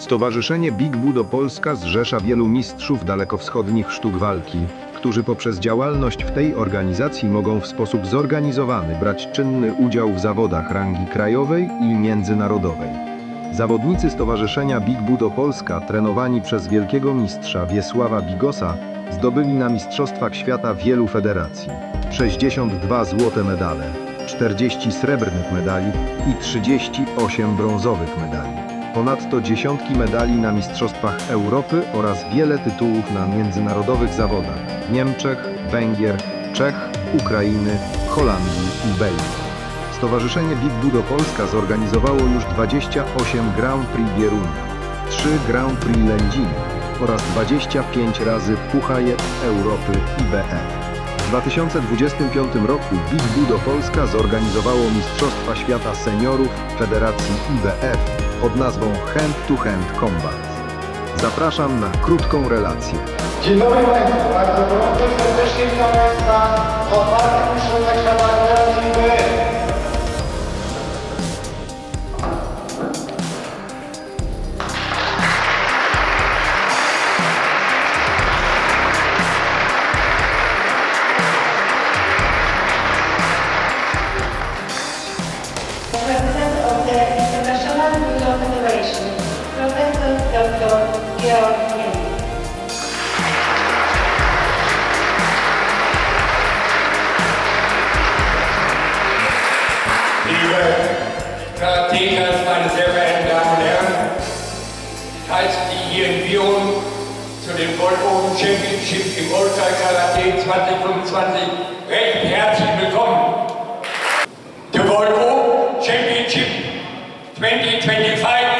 Stowarzyszenie Big Budo Polska zrzesza wielu mistrzów dalekowschodnich sztuk walki, którzy poprzez działalność w tej organizacji mogą w sposób zorganizowany brać czynny udział w zawodach rangi krajowej i międzynarodowej. Zawodnicy Stowarzyszenia Big Budo Polska, trenowani przez wielkiego mistrza Wiesława Bigosa, zdobyli na Mistrzostwach Świata wielu federacji. 62 złote medale, 40 srebrnych medali i 38 brązowych medali. Ponadto dziesiątki medali na Mistrzostwach Europy oraz wiele tytułów na międzynarodowych zawodach w Niemczech, Węgier, Czech, Ukrainy, Holandii i Belgii. Stowarzyszenie Big Budo Polska zorganizowało już 28 Grand Prix Bierunia, 3 Grand Prix Lędziny oraz 25 razy Puchajet Europy IBF. W 2025 roku Big Budo Polska zorganizowało Mistrzostwa Świata Seniorów Federacji IBF pod nazwą Hand to Hand Combat. Zapraszam na krótką relację. Dzień dobry Państwu, bardzo gorąco i serdecznie witam Państwa w otwartym mistrzostwach świata Federacji IBF. Liebe Karatekas, meine sehr verehrten Damen und Herren, ich heiße die hier in Bion zu den Volvo Championships im Volkswagen Karate 2025 recht herzlich willkommen. The Volvo Championship 2025